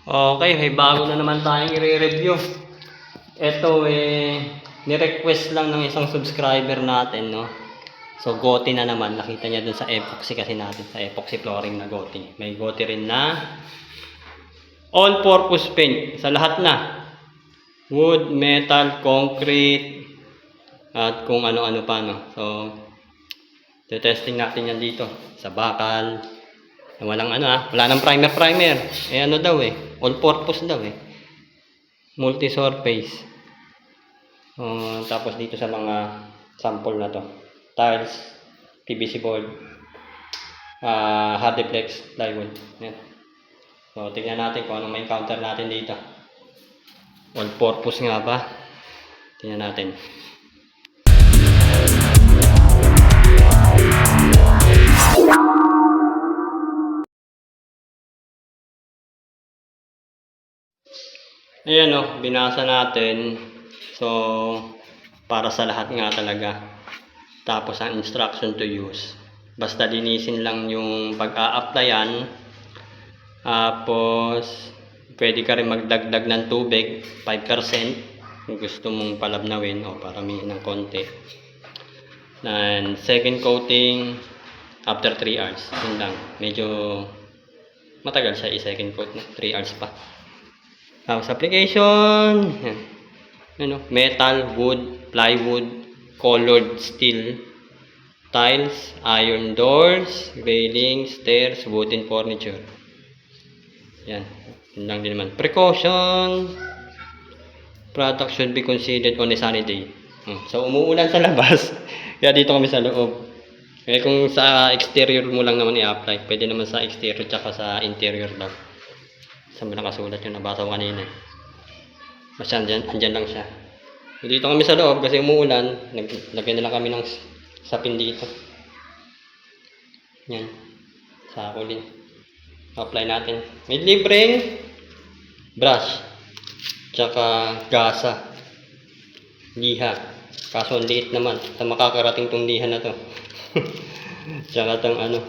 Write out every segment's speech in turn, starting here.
Okay, may bago na naman tayong i-review. Ito eh, ni-request lang ng isang subscriber natin, no? So, Gotti na naman. Nakita niya dun sa epoxy kasi natin, sa epoxy flooring na Gotti. May Gotti rin na all-purpose paint sa lahat na. Wood, metal, concrete, at kung ano-ano pa, no? So, testing natin yan dito sa bakal. Walang ano ah, wala nang primer primer. Eh ano daw eh, all purpose daw eh. Multi surface. Uh, tapos dito sa mga sample na to. Tiles, PVC board, uh, Hardiplex plywood. Yan. So tingnan natin kung ano may counter natin dito. All purpose nga ba? Tingnan natin. Ayan o, binasa natin. So, para sa lahat nga talaga. Tapos ang instruction to use. Basta linisin lang yung pag-a-applyan. Tapos, pwede ka rin magdagdag ng tubig, 5%. Kung gusto mong palabnawin o paramihin ng konti. And second coating, after 3 hours. Yun lang. Medyo matagal siya i-second coat. 3 hours pa. Tapos application, ano, metal, wood, plywood, colored steel, tiles, iron doors, railings, stairs, wooden furniture. Yan. Yun lang din naman. Precaution. Product should be considered on a sunny day. Hmm. So, umuulan sa labas. Kaya dito kami sa loob. Eh, kung sa exterior mo lang naman i-apply, pwede naman sa exterior tsaka sa interior lang. Saan ba nakasulat yung nabasa ko kanina? Basta andyan, andyan lang siya. Dito kami sa loob kasi umuulan. Nag, lagyan na lang kami ng sapin dito. Yan. Sa kulin. Apply natin. May libreng brush. Tsaka gasa. Liha. Kaso ang liit naman. Sa makakarating tong liha na to. Tsaka tong ano.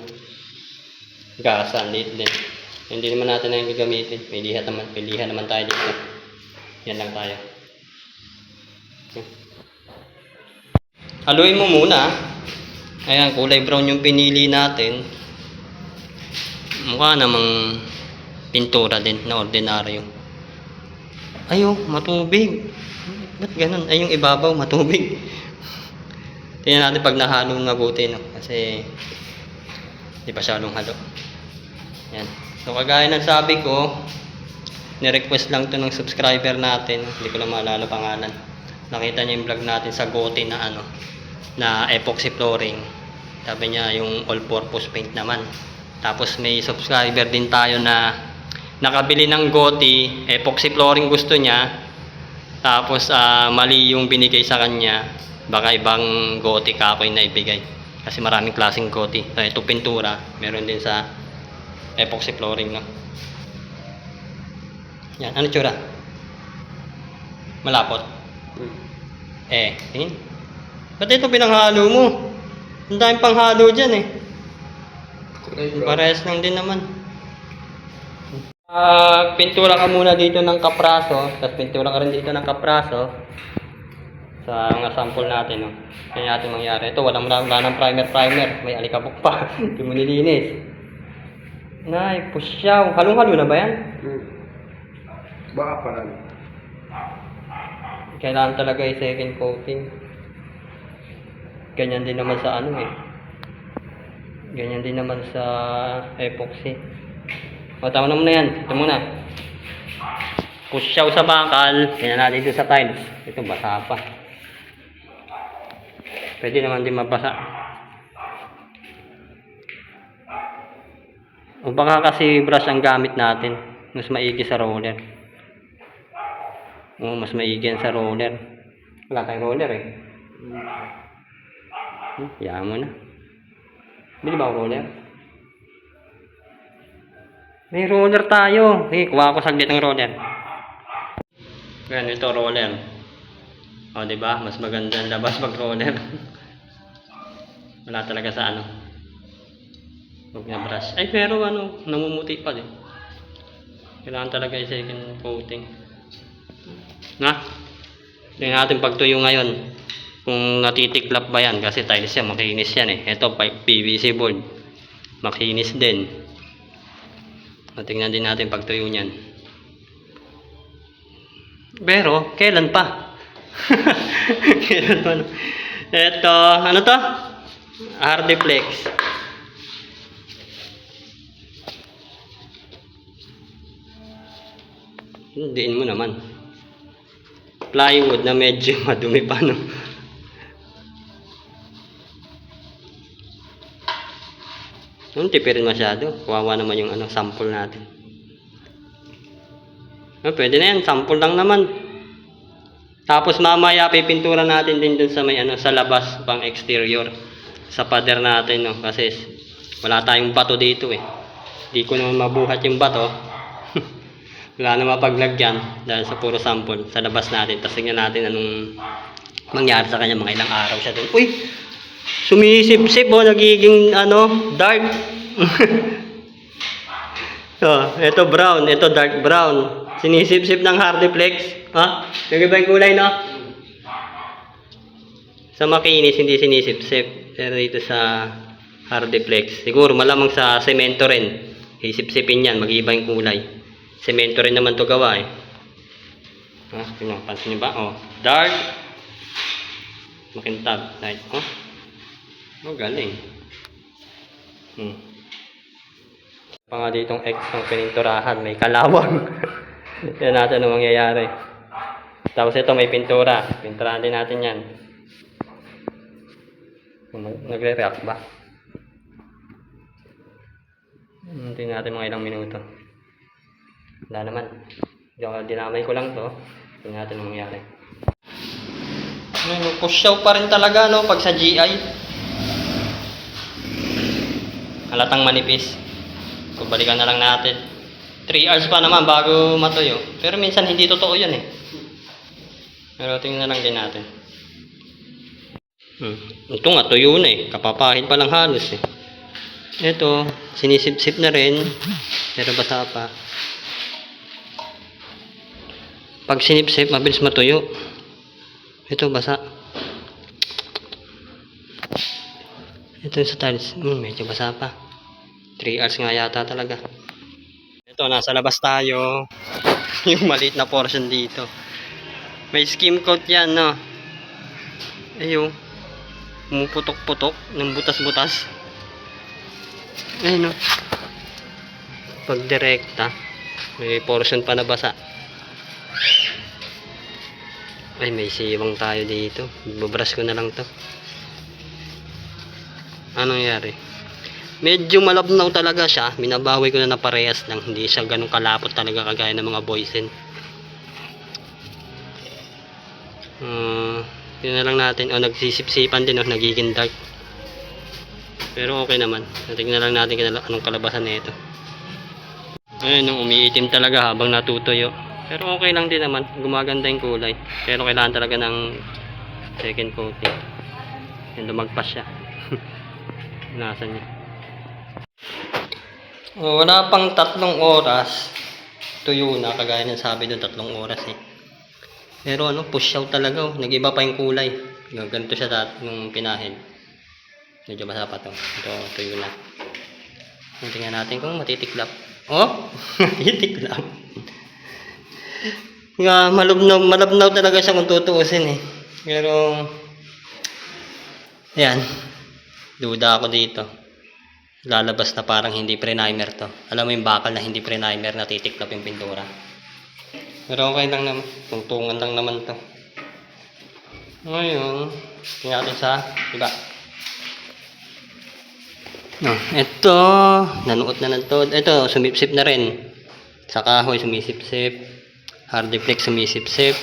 Gasa. Liit din. Hindi naman natin na yung gagamitin. May liha naman, may liha naman tayo dito. Yan lang tayo. Haluin mo muna. Ayan, kulay brown yung pinili natin. Mukha namang pintura din na ordinaryo. Ayo, matubig. Ba't ganun? Ay, yung ibabaw, matubig. Tingnan natin pag nahalo mabuti, no? Kasi, di pa siya halo. Yan. So kagaya ng sabi ko, ni-request lang to ng subscriber natin. Hindi ko lang maalala pangalan. Nakita niya yung vlog natin sa Gotti na ano, na epoxy flooring. Sabi niya yung all-purpose paint naman. Tapos may subscriber din tayo na nakabili ng Gotti, epoxy flooring gusto niya. Tapos ah, mali yung binigay sa kanya. Baka ibang Gotti kakoy na ibigay. Kasi maraming klaseng Gotti. So, ito pintura, meron din sa epoxy flooring no. Yan, ano tsura? Malapot. Eh, tingin. Ba't ito pinanghalo mo? Ang daming panghalo dyan eh. Parehas lang din naman. Ah, pintura ka muna dito ng kapraso, tapos pintura ka rin dito ng kapraso sa mga sample natin, no. Kaya natin mangyari. Ito, walang wala, wala ng primer primer, may alikabok pa. Hindi mo nilinis. Nay, pusyaw. Halong-halo na ba yan? Hmm. Baka pa lang. Kailangan talaga i second coating. Ganyan din naman sa ano eh. Ganyan din naman sa epoxy. O, tama naman na yan. Ito muna. Pusyaw sa bakal. Ganyan natin dito sa tiles. Ito, basa pa. Pwede naman din mabasa. O baka kasi brush ang gamit natin. Mas maigi sa roller. Oo, mas maigi sa roller. Wala tayong roller eh. Hmm, hayaan mo na. Bili ba roller? May roller tayo. Eh, kuha ko saglit ng roller. Yan, ito roller. O, di ba? Mas maganda ang labas pag roller. Wala talaga sa ano. Huwag na brush. Ay, pero ano, namumuti pa din. Kailangan talaga yung second coating. Na? Tingnan natin pagtuyo ngayon. Kung natitiklap ba yan. Kasi tiles yan, makinis yan eh. Ito, PVC board. Makinis din. Tingnan din natin pagtuyo niyan. Pero, kailan pa? kailan pa? Ito, ano to? Hardiplex. Hindiin mo naman. Plywood na medyo madumi pa, no? Yung tipirin masyado. Kawawa naman yung ano, sample natin. Ah, pwede na yan. Sample lang naman. Tapos mamaya pipintura natin din dun sa may ano, sa labas pang exterior. Sa pader natin, no? Kasi wala tayong bato dito eh. Di ko naman mabuhat yung bato. Wala na mapaglagyan dahil sa puro sample sa labas natin. Tapos tingnan natin anong mangyari sa kanya mga ilang araw siya dun. Uy! Sumisip-sip oh, nagiging ano, dark. oh, ito brown, ito dark brown. Sinisip-sip ng Hardiplex. Ha? Iba yung kulay, no? Sa makinis, hindi sinisip-sip. Pero dito sa Hardiplex, siguro malamang sa semento rin. Isip-sipin yan, mag-iba yung kulay. Semento rin naman to gawa eh. Ha? Tingnan, pansin niyo ba? Oh, dark. Makintab. Light. Oh. Oh, galing. Hmm. Pa nga ditong X ng pininturahan, may kalawang. Yan natin ang mangyayari. Tapos ito may pintura. Pinturahan din natin yan. Nag- Nagre-react ba? Hintayin natin mga ilang minuto. Wala naman. Di- Dinamay ko lang to. Tingnan natin ang mangyayari. Ano, pusyaw pa rin talaga no pag sa GI. Halatang manipis. Kung balikan na lang natin. 3 hours pa naman bago matuyo. Pero minsan hindi totoo yan eh. Pero tingnan lang din natin. Hmm. Ito nga, tuyo na eh. Kapapahin pa lang halos eh. Ito, sinisip-sip na rin. Pero basa pa. Pag sinip-sip, mabilis matuyo. Ito, basa. Ito yung sa tiles. Hmm, medyo basa pa. 3 hours nga yata talaga. Ito, nasa labas tayo. yung maliit na portion dito. May skim coat yan, no? Ayun. Pumuputok-putok ng butas-butas. Ayun, no? Pag direkta, may portion pa na basa. Ay, may siwang tayo dito. Babrush ko na lang to. Anong nangyari? Medyo malabnaw talaga siya. Minabawi ko na na parehas lang. Hindi siya ganun kalapot talaga kagaya ng mga boysen. Uh, yun na lang natin. O, nagsisipsipan din. O, nagiging dark. Pero okay naman. Tingnan lang natin anong kalabasan na ito. Ayun, umiitim talaga habang natutuyo. Pero okay lang din naman. Gumaganda yung kulay. Pero kailangan talaga ng second coating. Yan, lumagpas siya. Nasaan niya? Oh, wala pang tatlong oras. Tuyo na, kagaya ng sabi doon, tatlong oras eh. Pero ano, push out talaga oh. Nag-iba pa yung kulay. Ganito siya dati nung pinahid. Medyo basa pa to. Ito, tuyo na. Tingnan natin kung matitiklap. Oh! matitiklap. Nga, malubnaw, malabnaw talaga siya kung tutuusin eh. Pero, yan. Duda ako dito. Lalabas na parang hindi pre-primer to. Alam mo yung bakal na hindi pre-primer na titiklap yung pintura. Pero okay lang naman. Tungtungan lang naman to. Ngayon, tingnan natin sa iba. No, ito, nanuot na ng todo. Ito, sumipsip na rin. Sa kahoy, sumisipsip. Hardiplex, sumisipsip.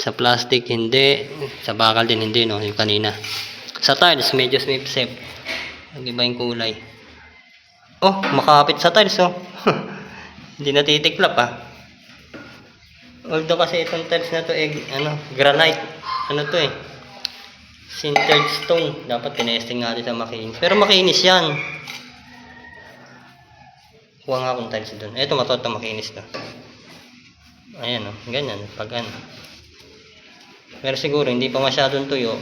Sa plastic, hindi. Sa bakal din, hindi, no? Yung kanina. Sa tiles, medyo sumipsip. Nag-iba yung kulay. Oh, makapit sa tiles, oh. hindi natitiklap, ah. Although kasi itong tiles na to, eh, ano, granite. Ano to, eh. Sintered stone. Dapat tinesting natin sa makinis. Pero makinis yan. Kuha nga akong tiles doon. Ito matuto makinis to. Ayan o, ganyan. Pag ano. Pero siguro hindi pa masyadong tuyo.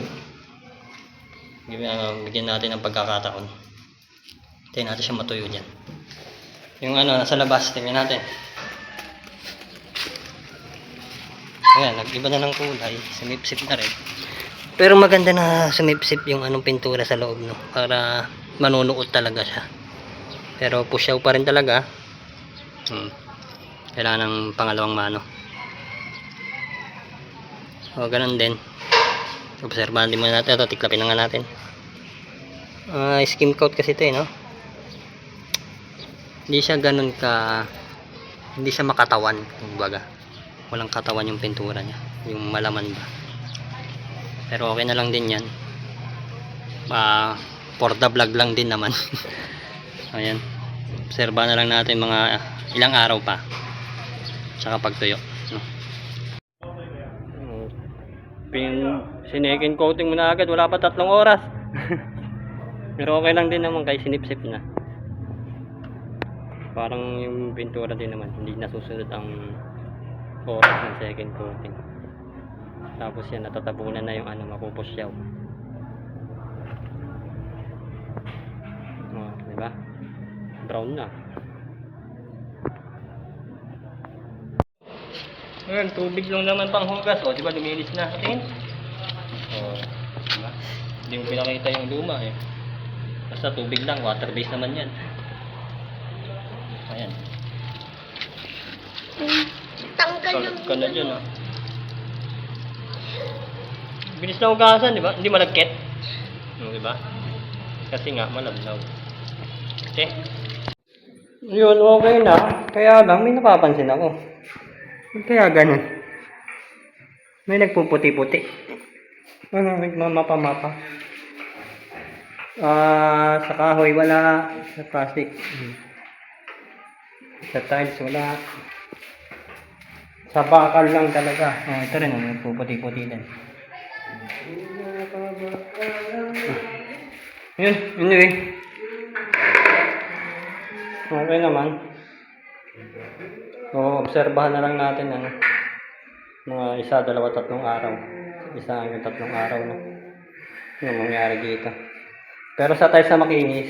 Ano, bigyan natin ng pagkakataon. Hintayin natin siya matuyo dyan. Yung ano, nasa labas, tingnan natin. Ayan, nag-iba na ng kulay. Sumipsip na rin. Pero maganda na sumipsip yung anong pintura sa loob, no? Para manunuot talaga siya. Pero pusyaw pa rin talaga. Hmm. Kailangan ng pangalawang mano. O, ganun din. Obserbahan din muna natin. Ito, tiklapin na nga natin. Ah, skim coat kasi ito eh, no? Hindi siya ganun ka... Hindi siya makatawan, kumbaga. Walang katawan yung pintura niya. Yung malaman ba. Pero okay na lang din yan. Ah, for the vlog lang din naman. Ayan. Obserbahan na lang natin mga ilang araw pa. Tsaka pagtuyo. No? Pin, sinekin coating mo na agad. Wala pa tatlong oras. Pero okay lang din naman kay sinipsip na. Parang yung pintura din naman. Hindi nasusunod ang oras ng second coating. Tapos yan, natatabunan na yung ano, mapupusyaw. Oh, di ba? Brown na. Ngayon, tubig lang naman pang hugas. O, di ba, luminis na. Tingin. O, di ba? Hindi mo pinakita yung luma eh. Basta tubig lang, water based naman yan. Ayan. Tanggal yung ka na dyan ah. Bilis na hugasan, di ba? Hindi malagkit. Hmm, di ba? Kasi nga, malabnaw. Okay. Yun, okay na. Kaya lang, may napapansin ako. Kaya ganun. May nagpuputi-puti. Ano, nagmamapa-mapa. Ah, sa kahoy wala. Sa plastic. Hmm. Sa tiles wala. Sa bakal lang talaga. Oh, ito rin, nagpuputi-puti din. Yun, anyway. Okay naman. So, obserbahan na lang natin ano. Mga isa, dalawa, tatlong araw. Isa hanggang tatlong araw na. Yung mangyari dito. Pero sa tiles na makinis,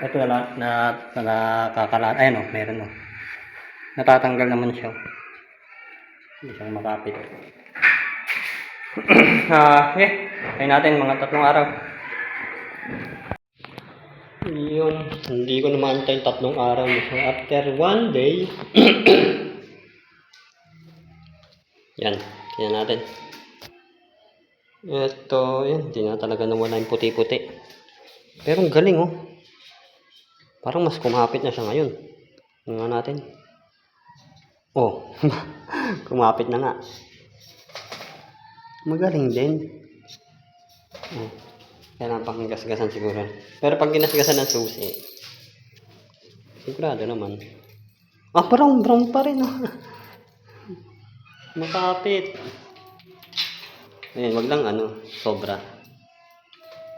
ito na lang, na, na nakakalat. Ayan o, meron o. Natatanggal naman siya. Hindi siya makapit. Ah, okay. Kaya natin mga tatlong araw. Yun. Hindi ko naman antay tatlong araw. So, after one day, yan. Tingnan natin. Ito, yan. Hindi na talaga nawala yung puti-puti. Pero ang galing, oh. Parang mas kumapit na siya ngayon. Tingnan natin. Oh, kumapit na nga. Magaling din. Oh. Kaya pang gasgasan siguro. Pero pag ginasgasan ng susi, sigurado naman. Ah, brown, brown pa rin. Oh. Makapit. Ayan, wag lang ano, sobra.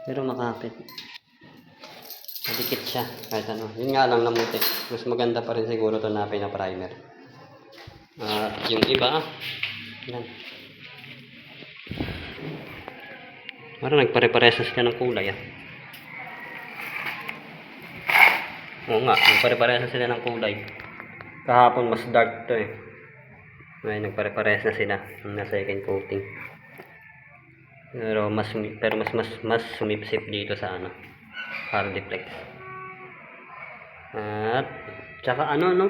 Pero makapit. Madikit siya, kahit ano. Yun nga lang namuti. Mas maganda pa rin siguro to na pina-primer. At yung iba, yan. Parang nagpare-pares na sila ng kulay ah. Oo nga, nagpare-pares na sila ng kulay. Kahapon mas dark to eh. Ngayon nagpare-pares na sila ng second coating. Pero mas pero mas mas mas sumipsip dito sa ano, Hardiplex. At tsaka ano no,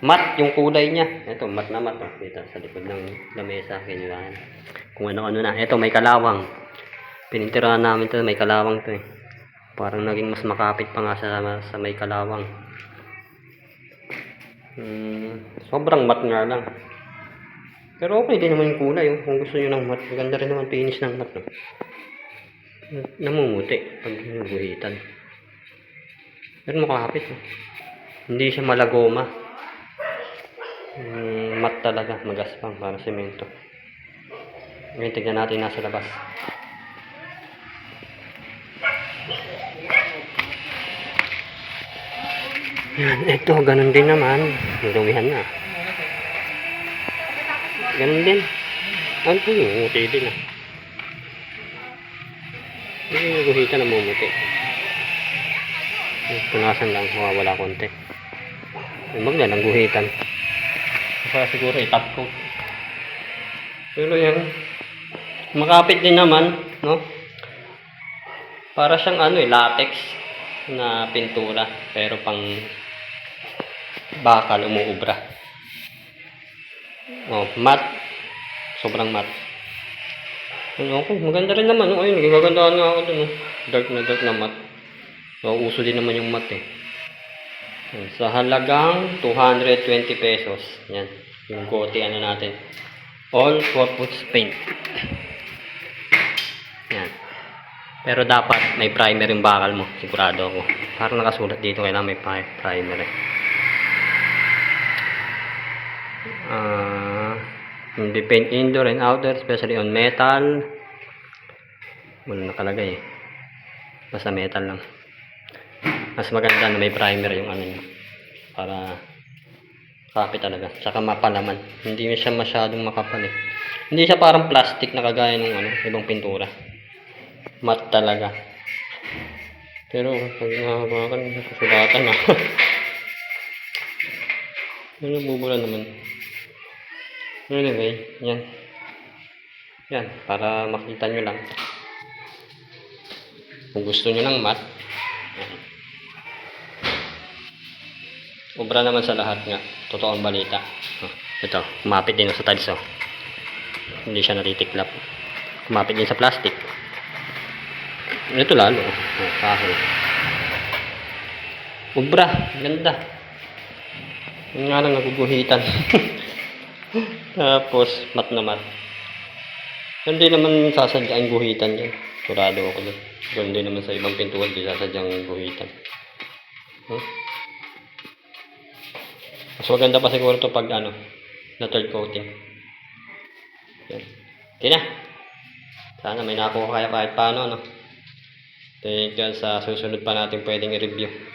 mat yung kulay niya. Ito mat na mat oh. Dito sa likod ng lamesa kinuhaan. Kung ano-ano na. Ito may kalawang. Pinintirahan namin to, may kalawang to eh. Parang naging mas makapit pa nga sa, sa may kalawang. Hmm, sobrang mat nga lang. Pero okay din naman yung kulay. Oh. Kung gusto nyo ng mat, maganda rin naman finish ng mat. No? Namumuti pag hinuguhitan. Pero makapit. Oh. Hindi siya malagoma. Hmm, mat talaga, magaspang para semento. Ngayon tignan natin nasa labas. Yan, ito, ganun din naman. Dumihan na. Ganun din. Ano po yung umuti din ah. Hindi yung guhitan na mumuti. Punasan lang, mawawala konti. Na lang guhitan. Kaya siguro itap ko. Pero yan, makapit din naman, no? Para siyang ano eh, latex na pintura. Pero pang bakal umuubra. Oh, matte. Sobrang matte. Ano okay, maganda rin naman. Oh, ayun, nagagandaan nga ako dun. Oh. Dark na dark na matte. So, uso din naman yung matte eh. Sa halagang 220 pesos. Yan. Yung gote ano natin. All-purpose paint. Yan. Pero dapat may primer yung bakal mo. Sigurado ako. Parang nakasulat dito kailangan may pri- primer eh. Ah, hindi paint indoor and outdoor, especially on metal. Wala nakalagay eh. Basta metal lang. Mas maganda na may primer yung ano. Para kapit talaga. Tsaka mapalaman. Hindi siya masyadong makapal eh. Hindi siya parang plastic na kagaya ng ano, ibang pintura. Matte talaga. Pero pag nakabakan, kasulatan na. Pero bubula naman. Anyway, yan. Yan, para makita nyo lang. Kung gusto nyo ng yan. Obra naman sa lahat nga. Totoo ang balita. Oh, ito, kumapit din sa tiles oh. Hindi siya natitiklap. Kumapit din sa plastic. Ito lalo. Oh, kahoy. Obra, ganda. Yung nga lang naguguhitan. Tapos, mat na mat. Hindi naman sasadyang guhitan yan. Kurado ako doon. Ganun din naman sa ibang pintuan, di sasadyang guhitan. Hmm? Mas maganda pa siguro to pag ano, na third coating. Yan. Okay na. Sana may nakuha kaya kahit paano, no? You sa susunod pa natin pwedeng i-review.